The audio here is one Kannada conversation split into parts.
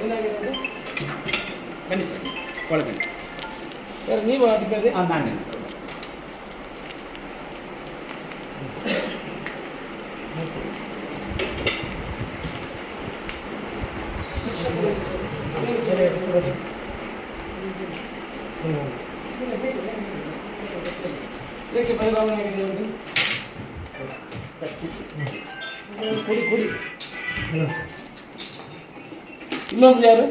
ಏನಾಗಿದೆ ಅದು? ಬನ್ನಿ ಸರ್ ಒಳಗೆ ಬನ್ನಿ ಯಾರು ನೀವು ಅಧಿಕಾರಿ ಹಾಂ ನಾನೇ ಏಕೆ ಬದಲಾವಣೆ ಆಗಿದೆ ಒಂದು ಕೊಡಿ ಕೊಡಿ. ಇನ್ನೊಬ್ರು ಯಾರು?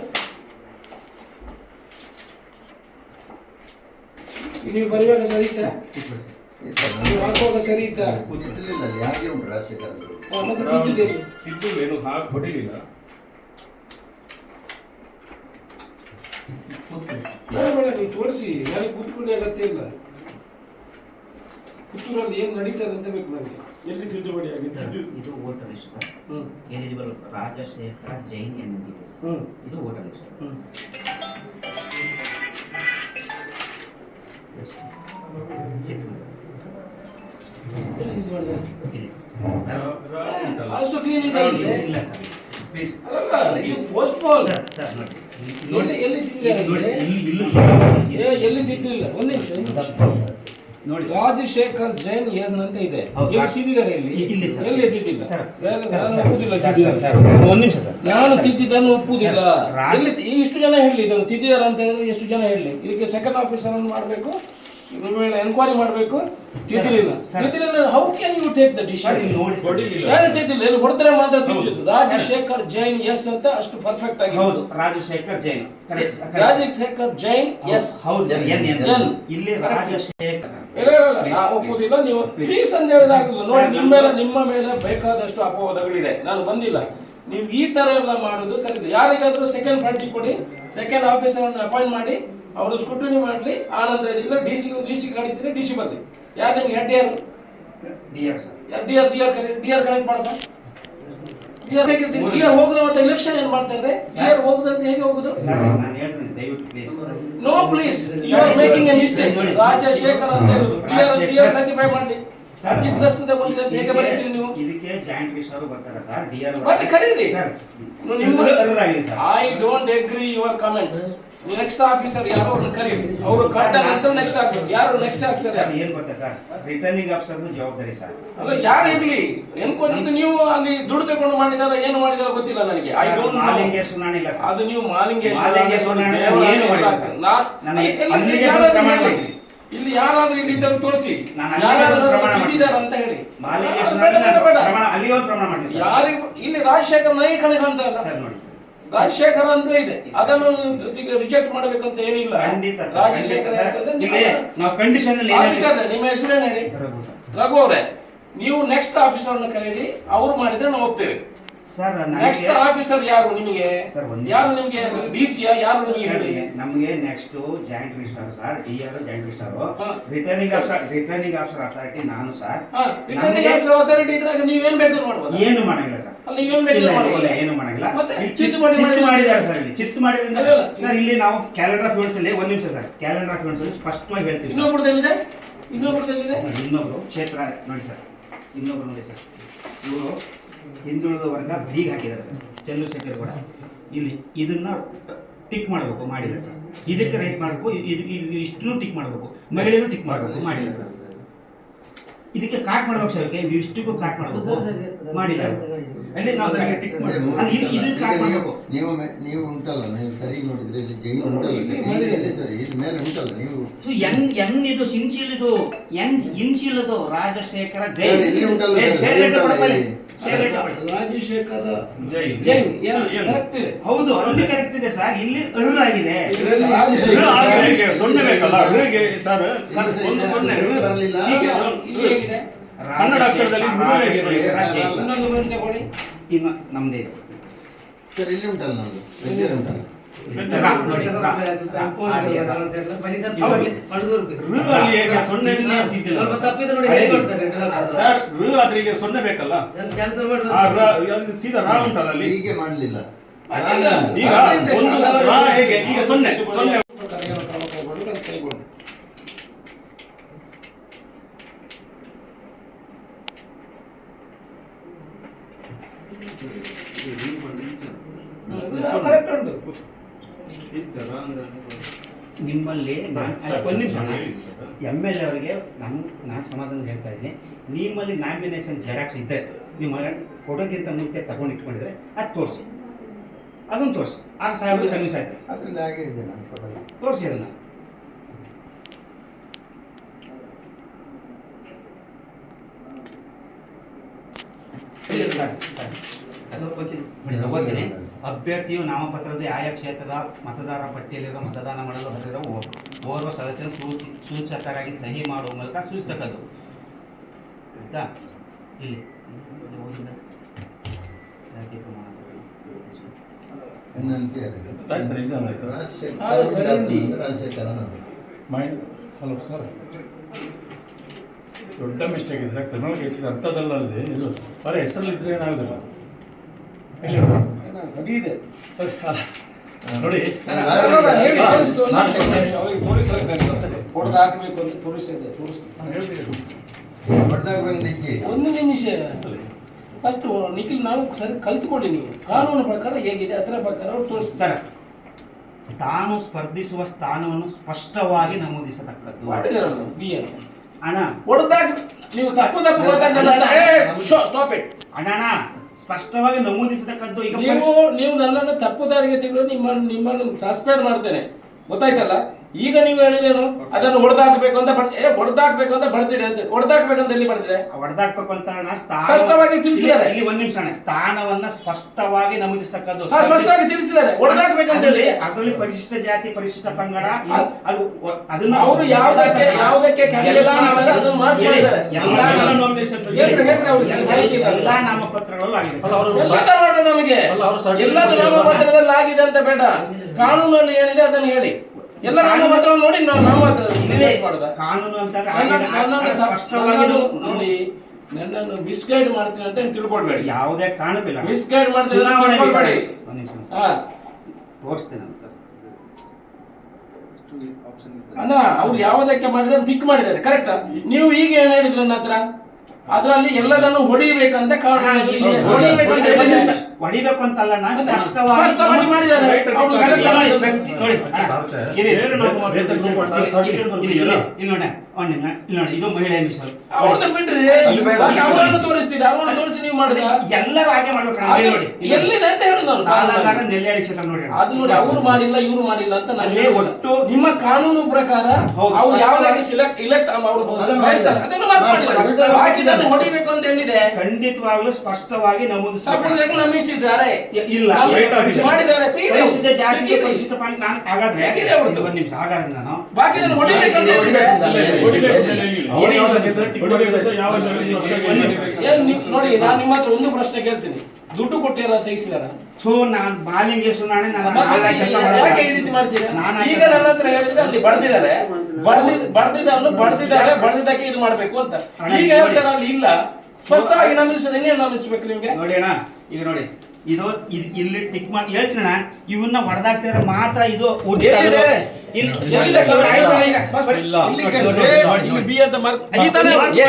ನೀವು ಬರುವಾಗ ಸರಿ ಇತ್ತಾ? ನೀವು ಹಾಕುವಾಗ ಸರಿ ಇತ್ತಾ? ಯಾಕೆ ಉಂಟು. ಹಾ, ಮತ್ತೆ ತಿದ್ದಿದ್ದೇನೆ ಸಿದ್ದು ಏನು ಹಾಗೆ ಹೊಡಿಲಿಲ್ಲ. ಬೇಡ ಬೇಡ ನೀವು ತೋರಿಸಿ. ನನಗೆ ಕೂತ್ಕೊಳ್ಳಿ ಅಗತ್ಯ ಇಲ್ಲ. ಪುತ್ತೂರಲ್ಲಿ ಏನು ನಡೀತದೆ ಅಂತ ಬೇಕು ನನಗೆ. ಎಲ್ಲಿ ತಿದ್ದುಪಡಿ ಆಗಿದೆ? ಸರ್ ಇದು ವೋಟರ್ ಲಿಸ್ಟ್ ಹ್ಞೂ ಎಲಿಜಿಬಲ್ ರಾಜಶೇಖರ ಜೈನ್ ಎನ್ನುತ್ತಿದೆ ಸರ್ ಹ್ಞೂ ಇದು ವೋಟರ್ ಲಿಸ್ಟ್ ಹ್ಞೂ ಅಷ್ಟು ಕ್ಲೀನ್ ಇದೆ ಇಲ್ಲ. Sir please post phone sir ನೋಡಿ. ನೋಡಿ ಎಲ್ಲಿ ಏ ಎಲ್ಲಿ ತಿದ್ದಿಲ್ಲ ಒಂದು ನಿಮಿಷ. ನೋಡಿ ಸರ್. ರಾಜಶೇಖರ್ ಜೈನ್ ಏನ್ ಅಂತ ಇದೆ. ಹೌದು. ಎಲ್ಲಿ ತಿದ್ದಿದ್ದಾರೆ ಇಲ್ಲಿ? ಇಲ್ಲಿ ಸರ್. ಎಲ್ಲಿ ತಿದ್ದಿಲ್ಲ ಸರ್ ಬೇರೆ ನಾನು ಒಪ್ಪುದಿಲ್ಲ ಸರ್. ಸರ್, ಒಂದು ನಿಮಿಷ ಸರ್. ನಾನು ತಿದ್ದಿದ್ದನ್ನು ಒಪ್ಪುದಿಲ್ಲ? ಸರ್, ರಾಜ- ಎಲ್ಲಿ ತಿ- ಇಷ್ಟು ಜನ ಹೇಳಿ ಇದನ್ನು ತಿದ್ದಿದ್ದಾರೆ ಅಂತ ಹೇಳಿದ್ರೆ ಎಷ್ಟು ಜನ ಹೇಳಿ. ಇದಕ್ಕೆ ಸೆಕೆಂಡ್ ಆಫೀಸರ್ ಅನ್ನು ಮಾಡಬೇಕು. ಇದ್ರ ಮೇಲೆ ಎನ್ಕ್ವೈರಿ ಮಾಡಬೇಕು? ತಿದ್ದಿರಲಿಲ್ಲ sir. ತಿದ್ದಿರಲಿಲ್ಲ how can you take the decision ಯಾರು ತಿದ್ದಿಲ್ಲ? ಎಲ್ಲಿ ಹೊಡೆದ್ರೆ ಮಾತ್ರ ತಿದ್ದಿದ್ದು. ರಾಜಶೇಖರ್ ಜೈನ್ ಎಸ್ ಅಂತ ಅಷ್ಟು ಪರ್ಫೆಕ್ಟ್ ಆಗಿ ಹೌದು. Rajashekhar Jain. Correct Rajashekar Jain yes. ಹೌದು ಎನ್. ಇಲ್ಲಿ ರಾಜಶೇಖರ್. ಇಲ್ಲ ಇಲ್ಲ. ಒಪ್ಪುದಿಲ್ಲ. ನೀವು. ಪ್ಲೀಸ್ ಅಂತ ಹೇಳಿದಾಗಿಲ್ಲ. ನೋಡಿ ನಿಮ್ಮ ಮೇಲೆ ನಿಮ್ಮ ಮೇಲೆ ಬೇಕಾದಷ್ಟು ಅಪವಾದಗಳಿದೆ. ನಾನು ಬಂದಿಲ್ಲ. ನೀವು ಈ ತರ ಎಲ್ಲ ಮಾಡುದು ಸರಿ. ಯಾರಿಗಾದ್ರೂ ಸೆಕೆಂಡ್ ಪಾರ್ಟಿ ಕೊಡಿ. ಸೆಕೆಂಡ್ ಆಫೀಸರ್ ಅನ್ನು ಅಪಾಯಿಂಟ್ ಮಾಡಿ. ಅವರು ಸ್ಕೂಟ್ರಿ ಮಾಡಲಿ ಆ ನಂತರ ಇಲ್ಲ ಡಿ ಸಿ ಡಿ ಸಿ ಗಾಡಿ ಡಿ ಸಿ ಬರಲಿ. ಯಾರು ನಿಮ್ಗೆ ಹೆಡ್ ಯಾರು ಡಿಆರ್ ಸರ್ ಯಾರು D R D R D R connect ಮಾಡಪ್ಪ ಡಿ ಆರ್ ಡಿ ಆರ್ ಹೋಗುದು ಮತ್ತೆ ಎಲೆಕ್ಷನ್ ಏನ್ ಮಾಡ್ತಾರೆ ಡಿ ಆರ್ ಹೋಗುದು ಅಂತ ಹೇಗೆ ಹೋಗುದು? ನಾನು ಹೇಳ್ತೀನಿ ದಯವಿಟ್ಟು please no please you are making a mistake Rajashekar ಅಂತ ಹೇಳುದು. D R D R certify ಮಾಡಲಿ. ಅರ್ಜಿತ್ ಪ್ರಶ್ನೆ ಅಂತ ಹೇಗೆ ಬರೀತೀರಿ ನೀವು? ಇದಕ್ಕೆ ಜಾಯಿಂಟ್ ರಿಜಿಸ್ಟರ್ ಬರ್ತಾರೆ ಸರ್ ಡಿಆರ್ ಬರ್ಲಿ, ಕರೀರಿ. Sir sir I don't agree your comments next officer ಯಾರೋ ಅವ್ರನ್ನ ಕರೀರಿ. ಅವರು ಕಟ್ಟ ಅಂತ ನೆಕ್ಸ್ಟ್ ಆಫೀಸರ್ ಯಾರು ನೆಕ್ಸ್ಟ್ ಆಫೀಸರ್ ಅದು ಏನ್ ಗೊತ್ತಾ ಸರ್? ರಿಟರ್ನಿಂಗ್ ಆಫೀಸರ್ ಜವಾಬ್ದಾರಿ ಸರ್. ಅಲ್ಲ ಯಾರು ಇರ್ಲಿ? ಎನ್ಕೋತಿದ್ದು ನೀವು ಅಲ್ಲಿ ದುಡ್ಡು ತಗೊಂಡು ಮಾಡಿದಾರ ಏನು ಮಾಡಿದಾರ ಗೊತ್ತಿಲ್ಲ ನನಗೆ. ಐ ಡೋಂಟ್ ಮಾಲಿಂಗೇ ಸುನಾಣಿಲ್ಲ ಸರ್. ಅದು ನೀವು ಮಾಲಿಂಗೇಶ್ ಮಾಲಿಂಗೇಶ್ವರ ಸುನಾಣಿ ಏನು ಮಾಡಿಲ್ಲ ಸರ್. ನಾನು ಇಲ್ಲಿ ಅಲ್ಲಿಗೆ ಯಾರಾದ್ರೂ ಪ್ರಮಾಣ ಮಾಡಿದ್ದೀನಿ. ಇಲ್ಲಿ ಯಾರಾದ್ರೂ ಇಲ್ಲಿ ಇದ್ದರು ತೋರಿಸಿ. ಅಂತ ಹೇಳಿ. ಮಾಲಿಂಗೇ ಬೇಡ, ಬೇಡ, ಬೇಡ, ಬೇಡ. ಪ್ರಮಾಣ ಅಲ್ಲಿಗೆ ಒಂದು ಪ್ರಮಾಣ ಮಾಡಿ ಯಾರಿಗೂ ಇಲ್ಲಿ ರಾಜಶೇಖರ್ ನಾಯಕ ಅಂತ ಸರ್ ನೋಡಿ ಸರ್. ರಾಜಶೇಖರ್ ಅಂತ ಇದೆ. ಅದನ್ನು ರಿಜೆಕ್ಟ್ ಮಾಡಬೇಕಂತ ಏನಿಲ್ಲ. ಖಂಡಿತ ಸರ್ ರಾಜಶೇಖರ್ ಖಂಡಿತ ಹೆಸರು ಸರ್. ಅಂದ್ರೆ ಇಲ್ಲಿ ನೀವು- ನಾವು ಕಂಡೀಷನ್ ಅಲ್ಲಿ ಆಫೀಸರ್ ನಿಮ್ಮ ಹೆಸರೇನು ಹೇಳಿ? ರಘು. ಅವರೇ ನೀವು ನೆಕ್ಸ್ಟ್ ಆಫೀಸರ್ ಕರೀರಿ ಅವ್ರು ಮಾಡಿದ್ರೆ ನಾವು ಹೋಗ್ತೇವೆ ಸರ್ ನೆಕ್ಸ್ಟ್ ಆಫೀಸರ್ ಯಾರು ನಿಮಗೆ? ಸರ್, ಒಂದು- ಯಾರು ನಿಮಗೆ ಡಿ ಸಿ ಯಾರು ನಿಮಗೆ ನಮಗೆ next joint register sir D R joint register. Returning officer returning officer authority ನಾನು ಸರ್ ರಿಟರ್ನಿಂಗ್ ಆಫೀಸರ್ ಅಥಾರಿಟಿ ಇದ್ರಾಗ ನೀವೇನ್ ಬೇಕಾದ್ರೂ ಮಾಡ್ಬೋದು? ಏನು ಮಾಡಂಗಿಲ್ಲ ಸರ್ ಅಲ್ಲಿ ಏನು ಬೇಕಾದ್ರೂ ಮಾಡಬಹುದು ಏನು ಮಾಡಂಗಿಲ್ಲ. ಚಿತ್ತು ಮಾಡಿ ಮಾಡಿದ್ದಾರೆ ಸರ್ ಇಲ್ಲಿ. ಚಿತ್ ಮಾಡಿದ್ರಿಂದ. ಸರ್ ಇಲ್ಲಿ ನಾವು ಕ್ಯಾಲೆಂಡರ್ ಆಫ್ ಅಲ್ಲಿ ಒಂದು ನಿಮಿಷ ಸರ್ ಕ್ಯಾಲೆಂಡರ್ ಆಫ್ ಅಲ್ಲಿ ಸ್ಪಷ್ಟವಾಗಿ ಹೇಳ್ತೀವಿ ಸರ್. ಇನ್ನೊಬ್ರದಲ್ಲಿದೆ? ಇನ್ನೊಬ್ರದಲ್ಲಿದೆ? ಇನ್ನೊಬ್ರು ಕ್ಷೇತ್ರ ನೋಡಿ ಸರ್ ಇನ್ನೊಬ್ರು ನೋಡಿ ಸರ್ ಇವರು ಹಿಂದುಳಿದ ವರ್ಗ ಬೀಗ ಹಾಕಿದ್ದಾರೆ ಸರ್. ಚಂದ್ರಶೇಖರ್ ಕೂಡ ಇಲ್ಲಿ ಇದನ್ನ ಟಿಕ್ ಮಾಡಬೇಕು ಮಾಡಿಲ್ಲ ಸರ್. ಇದಕ್ಕೆ ರೈಟ್ ಮಾಡಬೇಕು ಇಷ್ಟು ಇಷ್ಟನ್ನು ಟಿಕ್ ಮಾಡಬೇಕು. ಮಹಿಳೆಯನ್ನು ಟಿಕ್ ಮಾಡಬೇಕು. ಮಾಡಿಲ್ಲ ಸರ್. ಇದಕ್ಕೆ ಕಾಟ್ ಮಾಡಬೇಕು ಸರ್. ಇದಕ್ಕೆ ಇಷ್ಟಕ್ಕೂ ಕಾಟ್ ಮಾಡಬೇಕು. ಮಾಡಿಲ್ಲ. ಅಂದ್ರೆ ನಾವು ಟಿಕ್ ಮಾಡಬೇಕು. ಅಲ್ಲಿ ಇದು- ಇದನ್ನ ಕಾಟ್ ಮಾಡಬೇಕು. ನೀವು ಮೆ- ನೀವು ಉಂಟಲ್ಲ ನೀವು ಸರಿ ನೋಡಿದ್ರೆ ಇಲ್ಲಿ ಜೈಲ್ ಉಂಟಲ್ಲ ಸರ್. ಇಲ್ಲಿ ಇಲ್ಲಿ ಸರ್ ಇಲ್ಲಿ ಮೇಲೆ ಉಂಟಲ್ಲ ನೀವು ಸೊ ಎನ್ ಎನ್ ಇದು ಸಿನ್ಶೀಲ್ ಇದು ಎನ್ ಇದು ರಾಜಶೇಖರ ಜೈ. ಇಲ್ಲಿ ಉಂಟಲ್ಲ ರಾಜಶೇಖರ ಜೈನ್. ಕರೆಕ್ಟ್ ಇದೆ? ಹೌದು ಅಲ್ಲಿ ಕರೆಕ್ಟ್ ಇದೆ ಸರ್ ಇಲ್ಲಿ ಅರ್ರ್ ಆಗಿದೆ ಸೊನ್ನೆ ಬೇಕಲ್ಲ? ಸರ್ ಸರ್ ಒಂದು ಸೊನ್ನೆ. ಇಲ್ಲಿ ಹೇಗಿದೆ? ಕನ್ನಡ ಅಕ್ಷರದಲ್ಲಿ ಇನ್ನೊಂದು ಇನ್ನು ನಮ್ದೇ ಇದು ಸರ್ ಇಲ್ಲಿ ಉಂಟಲ್ಲ ನಮ್ದು. ಉಂಟಲ್ಲ. ರಾ- ನೋಡಿ, ರಾ- ಆರ್ಯ, ರಾ. ಋ ಅಲ್ಲಿ ಹೇಗೆ ಸೊನ್ನೆ ಅಂತಿದ್ದಿಲ್ಲ. ಸರ್ ಋ ಆದ್ರೆ ಈಗ ಸೊನ್ನೆ ಬೇಕಲ್ಲ ಆ ರ ಅಲ್ಲಿ ಸೀದಾ ರಾ ಉಂಟಲ್ಲ ಅಲ್ಲಿ ಹೀಗೆ ಮಾಡಲಿಲ್ಲ ಅಡ್ಡಿಲ್ಲ. ಈಗ ಒಂದು ರಾ ಹೇಗೆ ಈಗ ಸೊನ್ನೆ ಸೊನ್ನೆ ಎಂ ಎಲ್ ಎ ಅವರಿಗೆ ನಮ್ಮ ನಾನು ಸಮಾಧಾನ ಹೇಳ್ತಾ ಇದ್ದೀನಿ. ನಿಮ್ಮಲ್ಲಿ ನಾಮಿನೇಷನ್ ಜೆರಾಕ್ಸ್ ಇದ್ದರೆ ನಿಮ್ಮ ಕೊಡೋಕ್ಕಿಂತ ಮುಂಚೆ ತಗೊಂಡು ಇಟ್ಕೊಂಡಿದ್ರೆ ಅದು ತೋರಿಸಿ. ಅದನ್ನು ತೋರಿಸಿ. ಆಗ ಸಾವಿರ ಕನ್ವಿನ್ಸ್ ಆಯ್ತು ಅದರಿಂದ ಹಾಗೆ ಇದೆ ನನ್ನ ಫೋಟೋ ತೋರಿಸಿ ಅದನ್ನು. ಓದ್ತೀನಿ ಅಭ್ಯರ್ಥಿಯು ನಾಮಪತ್ರದ ಆಯಾ ಕ್ಷೇತ್ರದ ಮತದಾರರ ಪಟ್ಟಿಯಲ್ಲಿರುವ ಮತದಾನ ಮಾಡಲು ಹೊರಟಿರುವ ಓ- ಓರ್ವ ಸದಸ್ಯ ಸೂಚಿ ಸೂಚಕರಾಗಿ ಸಹಿ ಮಾಡುವ ಮೂಲಕ ಸೂಚಿಸಬಹುದು ಆಯ್ತಾ? ಇಲ್ಲಿ. Hello sir. ದೊಡ್ಡ ಮಿಸ್ಟೇಕ್ ಇದ್ರೆ ಕ್ರಿಮಿನಲ್ ಕೇಸಿಗೆ ಅಂಥದ್ದಲ್ಲದೆ ಇದು ಅವರ ಹೆಸರಲ್ಲಿದ್ದರೆ ಏನಾಗೋದಿಲ್ಲ. ಸರಿ ಇದೆ. ಸರಿ. ನೋಡಿ. ತೋರಿಸ್ಲಿಕ್ಕೆ. ಹೊಡ್ದು ಹಾಕ್ಬೇಕು ಅಂತ ತೋರಿಸಿದ್ದೆ ತೋರಿಸ್ತೀನಿ. ನಾನು ಹೇಳ್ತೀನಿ. ಹೊಡ್ದಾಗ ಬಂದು ಒಂದು ನಿಮಿಷ. ಫಸ್ಟ್ ನಿಖಿಲ್ ನಾವು ಸರಿ ಕಲ್ತ್ಕೊಳ್ಳಿ ನೀವು. ಕಾನೂನು ಪ್ರಕಾರ ಹೇಗಿದೆ ಅದರ ಪ್ರಕಾರ ಅವ್ರು ತೋರಿಸ್ತಾರೆ. ಸರ್ ತಾನು ಸ್ಪರ್ಧಿಸುವ ಸ್ಥಾನವನ್ನು ಸ್ಪಷ್ಟವಾಗಿ ನಮೂದಿಸತಕ್ಕದ್ದು. ಮಾಡಿದಾರಲ್ಲ ಬಿ ಅಂತ ಅಣ್ಣ. ಹೊಡೆದಾಗ ನೀವು ತಪ್ಪು ತಪ್ಪು ಗೊತ್ತಾಗಲ್ಲ ಸ್ಟಾಪ್ ಇಟ್ ಅಣ್ಣ. ಸ್ಪಷ್ಟವಾಗಿ ನಮೂದಿಸತಕ್ಕದ್ದು ಈಗ ನೀವು ನೀವು ನನ್ನನ್ನು ತಪ್ಪು ದಾರಿಗೆ ತಿಳಿದು ನಿಮ್ಮನ್ನು ನಿಮ್ಮನ್ನು ಸಸ್ಪೆಂಡ್ ಮಾಡ್ತೇನೆ. ಗೊತ್ತಾಯ್ತಲ್ಲ? ಈಗ ನೀವು ಹೇಳಿದೇನು? ಅದನ್ನು ಹೊಡೆದಾಕ್ಬೇಕು ಅಂತ ಬಡ್- ಏ ಹೊಡೆದಾಕ್ಬೇಕು ಅಂತ ಬಡ್ದಿದೆ ಅಂತ. ಹೊಡೆದಾಕ್ಬೇಕು ಅಂತ ಎಲ್ಲಿ ಬಡ್ದಿದೆ ಹೊಡೆದಾಕ್ಬೇಕು ಅಂತ ಅಣ್ಣ ಸ್ಥಾನ ಸ್ಪಷ್ಟವಾಗಿ ತಿಳಿಸಿದ್ದಾರೆ. ಇಲ್ಲಿ- ಒಂದ್ ನಿಮಿಷ ಅಣ್ಣ ಸ್ಥಾನವನ್ನ ಸ್ಪಷ್ಟವಾಗಿ ನಮೂದಿಸತಕ್ಕದ್ದು ಹಾ, ಸ್ಪಷ್ಟವಾಗಿ ತಿಳಿಸಿದ್ದಾರೆ. ಹೊಡೆದಾಕ್ಬೇಕು ಅಂತ ಹೇಳಿ. ಅದರಲ್ಲಿ- ಅದರಲ್ಲಿ ಪರಿಶಿಷ್ಟ ಜಾತಿ ಪರಿಶಿಷ್ಟ ಪಂಗಡ ಅದು ಅದನ್ನ ಅವರು ಯಾವುದಕ್ಕೆ ಯಾವುದಕ್ಕೆ candidate ಎಲ್ಲಾ ಮಾಡ್ತಾರೆ ಅದನ್ನು. ಎಲ್ಲಾ ಬಗ್ಗೆ- ಹೇಳ್ರಿ, ಹೇಳ್ರಿ ಅವ್ರಿಗೆ ಎಲ್ಲ- ಮಾಹಿತಿ ಇಲ್ಲ. ಎಲ್ಲಾ ನಾಮಪತ್ರಗಳು ಆಗಿದೆ ಅಲ್ಲ, ಸರ್. ಅವರು- ಎಲ್ಲದ ಮಾಡು ನಮಗೆ. ಅಲ್ಲ, ಅವರು certificate ಎಲ್ಲದ ನಾಮಪತ್ರದಲ್ಲಿ ಆಗಿದೆ ಅಂತ ಬೇಡ. ಕಾನೂನಲ್ಲಿ ಏನಿದೆ ಅದನ್ನು ಹೇಳಿ. ಎಲ್ಲ ನಾಮಪತ್ರ ನೋಡಿ ನಾವು ನಾಮಪತ್ರ ಕಾನೂನು ಸ್ಪಷ್ಟವಾಗಿ ನೋಡಿ ನನ್ನನ್ನು ಮಿಸ್ಗೈಡ್ ಮಾಡ್ತೀನಿ ಅಂತ ನೀವು ತಿಳ್ಕೊಳ್ಬೇಡಿ. ಯಾವುದೇ ಕಾರಣಕ್ಕಿಲ್ಲ ಮಿಸ್ಗೈಡ್ ಮಾಡ್ತೀನಿ ಅಂತ ತಿಳ್ಕೊಳ್ಬೇಡಿ. ತೋರಿಸ್ತೇನೆ ಸರ್. ಅಣ್ಣ ಅವ್ರು ಯಾವುದಕ್ಕೆ ಮಾಡಿದ್ರೆ ತಿಕ್ ಮಾಡಿದ್ದಾರೆ ಕರೆಕ್ಟ್ ನೀವು ಈಗ ಏನ್ ಹೇಳಿದ್ರು ನನ್ನ ಹತ್ರ? ಅದರಲ್ಲಿ ಎಲ್ಲದನ್ನು ಹೊಡಿಬೇಕಂತ ಕಾರಣ. ಹೊಡಿಬೇಕಂತ. ಹೊಡಿಬೇಕು ಅಂತಲ್ಲ ನಾನು ಅದೇ, ಸ್ಪಷ್ಟವಾಗಿ ಸ್ಪಷ್ಟವಾಗಿ ಮಾಡಿದ್ದಾರೆ. ರೈಟ್ ಅವ್ರು ನೋಡಿ, ನೋಡಿ, ನೋಡಿ, ಅಣ್ಣ, ಇರಿ, ಬೇರೆ ನಾವು ಮಾತ್ರ ಇಲ್ಲಿ, ಇಲ್ಲಿ, ಇಲ್ಲಿ, ಇಲ್ಲಿ, ಇಲ್ಲಿ ನೋಡಿ, ಒಂದ್ ನಿಮಿಷ, ಇಲ್ಲಿ ನೋಡಿ ಇದು ಮಹಿಳೆ ಮೀಸಲು ಅವ್ರದ್ದು ಬಿಡ್ರಿ ಅವರನ್ನು ತೋರಿಸ್ತೀರಿ ಅವರನ್ನು ಮಾಡಿದ? ಎಲ್ಲರೂ ಹಾಗೆ ಮಾಡ್ಬೇಕು ನೋಡಿ ಎಲ್ಲಿದೆ ಅಂತ ಹೇಳುದು ನಾನು. ಸಾಲಗಾರ ಕ್ಷೇತ್ರ ನೋಡಿ. ಅದು ನೋಡಿ ಅವ್ರು ಮಾಡಿಲ್ಲ ಇವ್ರು ಮಾಡಿಲ್ಲ ಅಂತ ನಾನು ಅಲ್ಲೇ ಒಟ್ಟು- ನಿಮ್ಮ ಕಾನೂನು ಪ್ರಕಾರ ಅವ್ರು ಯಾವ್ದಾಗಿ ಸಿಲೆಕ್ಟ್ ಇಲೆಕ್ಟ್ ಮಾಡಬಹುದು ಅದನ್ನು. ಹೊಡಿಬೇಕು ಅಂತ ಹೇಳಿದೆ. ಖಂಡಿತವಾಗ್ಲೂ ಸ್ಪಷ್ಟವಾಗಿ ಸಪೋಸ್ ನಮಿಸಿದ್ದಾರೆ. ಇಲ್ಲ. ಮಾಡಿದ್ದಾರೆ. ನಾನು ಹಾಗಾದ್ರೆ ಅವ್ರದ್ದು. ನಿಮಿಷ ಹಾಗಾದ್ರೆ ನಾನು ಹೊಡಿಬೇಕು ಅಂತ ಒಂದ್ ನೋಡಿ ನಾನು ನಿಮ್ಮ ಹತ್ರ ಒಂದು ಪ್ರಶ್ನೆ ಕೇಳ್ತೀನಿ. ದುಡ್ಡು ಕೊಟ್ಟಿರ ತೆಗಿಸಿದಾರ? ಸೊ ನಾನು ಬಾಲಿಂಗ್ ನಾಳೆ ನಾನು ಮತ್ತೆ ಕೆಲಸ ಯಾಕೆ ಈ ರೀತಿ ಮಾಡ್ತೀರಾ? ನಾನು ಈಗ ನನ್ನ ಹತ್ರ ಹೇಳಿದ್ರೆ ಅಲ್ಲಿ ಬಡ್ದಿದ್ದಾರೆ. ಬಡ್ದಿ ಬಡ್ದಿದ್ದನ್ನು ಬಡ್ದಿದ್ದಾರೆ ಬಡ್ದಿದ್ದಕ್ಕೆ ಇದು ಮಾಡ್ಬೇಕು ಅಂತ. ಈಗ. ಹೇಳ್ತಾರೆ ಅಲ್ಲಿ ಇಲ್ಲ. ಸ್ಪಷ್ಟವಾಗಿ ನಮಿಸೋದು ಇನ್ನೇನು ನಮಿಸ್ಬೇಕು ನಿಮ್ಗೆ. ನೋಡಿ ಅಣ್ಣ ಈಗ ನೋಡಿ. ಇದು ಇದ್- ಇಲ್ಲಿ ಟಿಕ್ ಮಾಡಿ ಹೇಳ್ತೀನಣ್ಣ ಇವನ್ನ ಹೊಡೆದಾಕ್ತಿದ್ರೆ ಮಾತ್ರ ಇದು? ಇಲ್ಲಿ. ಇಲ್ಲ. ನೋಡಿ, ನೋಡಿ, ಇಲ್ಲಿ ಬಿ ಅಂತ ಮಾರ್ಕ್ ಏ,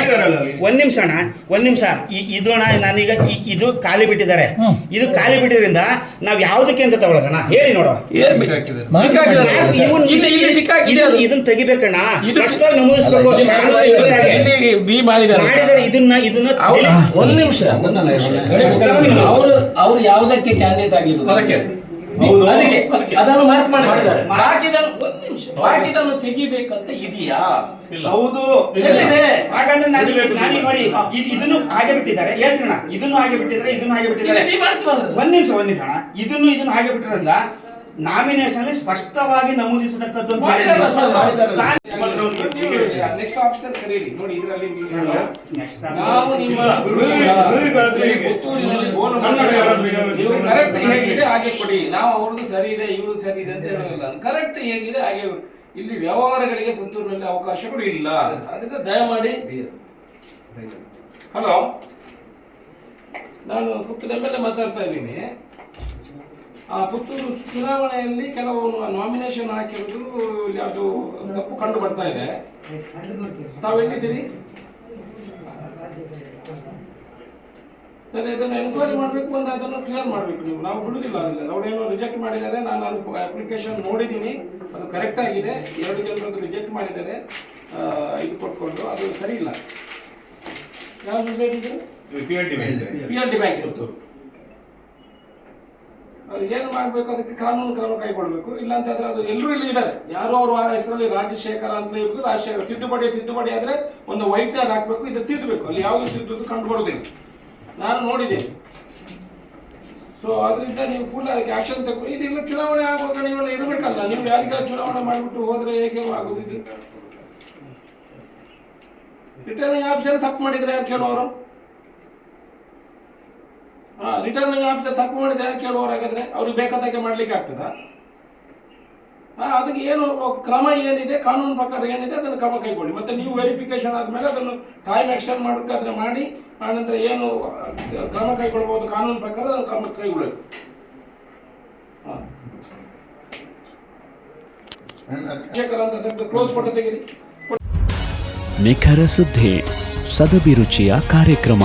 ಒಂದ್ ನಿಮಿಷ ಅಣ್ಣ ಒಂದ್ ನಿಮಿಷ. ಈ- ಇದು ಅಣ್ಣ ನಾನೀಗ ಈ- ಇದು ಖಾಲಿ ಬಿಟ್ಟಿದ್ದಾರೆ. ಇದು ಖಾಲಿ ಬಿಟ್ಟಿದ್ರಿಂದ ನಾವ್ ಯಾವ್ದಕ್ಕೆ ಅಂತ ತಗೊಳ್ಳೋಣ ಹೇಳಿ ನೋಡುವ. ಏ, ಬಿ- ಟಿಕ್ ಹಾಕಿದ್ದಾರೆ. ಇವನ್- ಇಲ್ಲಿ ಇಲ್ಲಿ ಟಿಕ್ ಹಾಕಿದೆ ಇದನ್ನ- ಅದು. ಇದನ್ನ ತೆಗಿಬೇಕಣ್ಣ. ಇದು- ಸ್ಪಷ್ಟವಾಗಿ ನಮೂದಿಸ್ಬೇಕು ಅಲ್ಲ, ಇದು ಕಾನೂನು ಇದೆ ಹಾಗೆ. ಇಲ್ಲಿ ಬಿ ಮಾಡಿದ್ದಾರೆ. ಮಾಡಿದರೆ ಇದನ್ನ ಇದನ್ನ ಅವ್ರು- ತೆಗಿ- ಒಂದ್ ನಿಮಿಷ? ಸ್ಪಷ್ಟವಾಗಿ ಅವರು ಅವ್ರು ಯಾವುದಕ್ಕೆ ಕ್ಯಾಂಡಿಡೇಟ್ ಆಗಿರೋದು. ಅದಕ್ಕೆ. ಹೌದು. ಅದಕ್ಕೆ. ಅದನ್ನು ಮಾರ್ಕ್ ಮಾಡಿ ಮಾಡಿದ್ದಾರೆ. ಬಾಕಿದನ್ನು ಒಂದ್ ನಿಮಿಷ. ಬಾಕಿದನ್ನು ತೆಗಿಬೇಕಂತ ಇದೆಯಾ? ಇಲ್ಲ. ಹೌದು. ಎಲ್ಲಿದೆ? ಹಾಗಂದ್ರೆ ನಾನು ನೋಡಿ ಇದ್- ಇದನ್ನು ಹಾಗೆ ಬಿಟ್ಟಿದ್ದಾರೆ. ಹೇಳ್ತೀನಣ್ಣ. ಇದನ್ನು ಹಾಗೆ ಬಿಟ್ಟಿದ್ದಾರೆ ಇದನ್ನು ಹಾಗೆ ಬಿಟ್ಟಿದ್ದಾರೆ. ಇಲ್ಲಿ ಮಾಡ್ತೀವಲ್ಲ ಒಂದ್ ನಿಮಿಷ ಒಂದ್ ನಿಮಿಷ ಅಣ್ಣ. ಇದನ್ನು ಇದನ್ನು ಹಾಗೆ ಬಿಟ್ಟಿರೋದ್ರಿಂದ ನಾಮಿನೇಷನ್ ಅಲ್ಲಿ ಸ್ಪಷ್ಟವಾಗಿ ನಮೂದಿಸತಕ್ಕದ್ದು ಅಂತ ಮಾಡಿದಾರಲ್ಲ ಸ್ಪಷ್ಟ. ಮಾಡಿದಾರಲ್ಲ. ನೆಕ್ಸ್ಟ್ ಆಫೀಸರ್ ಕರೀರಿ. ನೋಡಿ ಇದರಲ್ಲಿ ನಾವು ನಿಮ್ಮ ಪುತ್ತೂರಿನಲ್ಲಿ ಗೋಲು ನೀವು ಕರೆಕ್ಟ್ ಹೇಗಿದೆ ಹಾಗೆ ಕೊಡಿ. ನಾವು ಅವ್ರದ್ದು ಸರಿ ಇದೆ ಇವ್ರದ್ದು ಸರಿ ಇದೆ ಅಂತ ಹೇಳೋದಿಲ್ಲ. ಕರೆಕ್ಟ್ ಹೇಗಿದೆ ಹಾಗೆ ಇಲ್ಲಿ ವ್ಯವಹಾರಗಳಿಗೆ ಪುತ್ತೂರಿನಲ್ಲಿ ಅವಕಾಶಗಳು ಇಲ್ಲ. ಅದರಿಂದ ದಯಮಾಡಿ. ಹಲೋ ನಾನು ಪುತ್ತೂರ ಮೇಲೆ ಮಾತಾಡ್ತಾ ಇದ್ದೀನಿ. ಪುತ್ತೂರು ಚುನಾವಣೆಯಲ್ಲಿ ಕೆಲವು ನಾಮಿನೇಷನ್ ಹಾಕಿರೋದು ಇಲ್ಲಿ ಅದು ತಪ್ಪು ಕಂಡು ಬರ್ತಾ ಇದೆ. ತಾವೆಲ್ಲಿದ್ದೀರಿ ಸರಿ ಅದನ್ನು ಎನ್ಕ್ವೈರಿ ಮಾಡಬೇಕು ಅಂತ ಅದನ್ನು ಕ್ಲಿಯರ್ ಮಾಡಬೇಕು ನೀವು. ನಾವು ಬಿಡುದಿಲ್ಲ ಅದಲ್ಲ ಅವರೇನೋ ರಿಜೆಕ್ಟ್ ಮಾಡಿದ್ದಾರೆ ನಾನು ಅದು ಅಪ್ಲಿಕೇಶನ್ ನೋಡಿದ್ದೀನಿ. ಅದು ಕರೆಕ್ಟ್ ಆಗಿದೆ. ಎರಡು ಜನರದ್ದು ರಿಜೆಕ್ಟ್ ಮಾಡಿದ್ದಾರೆ. ಆ, ಇದು ಕೊಟ್ಕೊಂಡು ಅದು ಸರಿ ಇಲ್ಲ. ಯಾವ ಸೊಸೈಟಿಗೆ P R T P R D bank ಅದು ಏನು ಮಾಡಬೇಕು, ಅದಕ್ಕೆ ಕಾನೂನು ಕ್ರಮ ಕೈಗೊಳ್ಳಬೇಕು. ಇಲ್ಲ ಅಂತ ಆದ್ರೆ ಅದು ಎಲ್ಲರೂ ಇಲ್ಲಿ ಇದ್ದಾರೆ. ಯಾರೋ ಅವರು ಆ ಹೆಸರಲ್ಲಿ ರಾಜಶೇಖರ ಅಂತ ಇರ್ಬೋದು ರಾಜಶೇಖರ. ತಿದ್ದುಪಡಿ ತಿದ್ದುಪಡಿ ಆದರೆ ಒಂದು ವೈಟ್ ಟ್ಯಾಗ್ ಹಾಕಬೇಕು, ಇದು ತಿದ್ದಬೇಕು ಅಲ್ಲಿ ಯಾವುದೇ ತಿದ್ದುದು ಕಂಡು ನಾನು ನೋಡಿದ್ದೇನೆ. ಸೊ ಅದರಿಂದ ನೀವು ಕೂಡ ಅದಕ್ಕೆ ಆಕ್ಷನ್ ತಗೊಂಡು ಇದೆಲ್ಲ ಚುನಾವಣೆ ಆಗುವಾಗ ನೀವೆಲ್ಲ ಇರಬೇಕಲ್ಲ. ನೀವು ಯಾರಿಗಾದ್ರು ಚುನಾವಣೆ ಮಾಡಿಬಿಟ್ಟು ಹೋದರೆ ಹೇಗೆ ಆಗೋದು ಇದು? ರಿಟರ್ನಿಂಗ್ ಆಫೀಸರ್ ತಪ್ಪು ಮಾಡಿದ್ರೆ ಯಾರು ಕೇಳುವವರು? ಹಾ ರಿಟರ್ನಿಂಗ್ ಆಫೀಸರ್ ತಪ್ಪು ಮಾಡಿದ್ರೆ ಯಾರು ಕೇಳುವವರು ಹಾಗಾದ್ರೆ ಅವ್ರಿಗೆ ಬೇಕಾದಾಗೆ ಮಾಡ್ಲಿಕ್ಕೆ ಆಗ್ತದ? ಅದಕ್ಕೆ ಏನು ಕ್ರಮ ಏನಿದೆ, ಕಾನೂನು ಪ್ರಕಾರ ಏನಿದೆ ಅದನ್ನು ಕ್ರಮ ಕೈಗೊಳ್ಳಿ. ಮತ್ತೆ ನೀವು ವೆರಿಫಿಕೇಶನ್ ಆದ್ಮೇಲೆ ಅದನ್ನು ಟೈಮ್ ಎಕ್ಸ್ಟೆಂಡ್ ಮಾಡೋಕ್ಕಾದ್ರೆ ಮಾಡಿ ಆನಂತರ ಏನು ಕ್ರಮ ಕೈಗೊಳ್ಬೋದು ಕಾನೂನು ಪ್ರಕಾರ ಅದನ್ನು ಕ್ರಮ ಕೈಗೊಳ್ಳಬೇಕು ಕ್ಲೋಸ್ ಫೋಟೋ ನಿಖರ ಸುದ್ದಿ, ಸದಭಿರುಚಿಯ ಕಾರ್ಯಕ್ರಮ.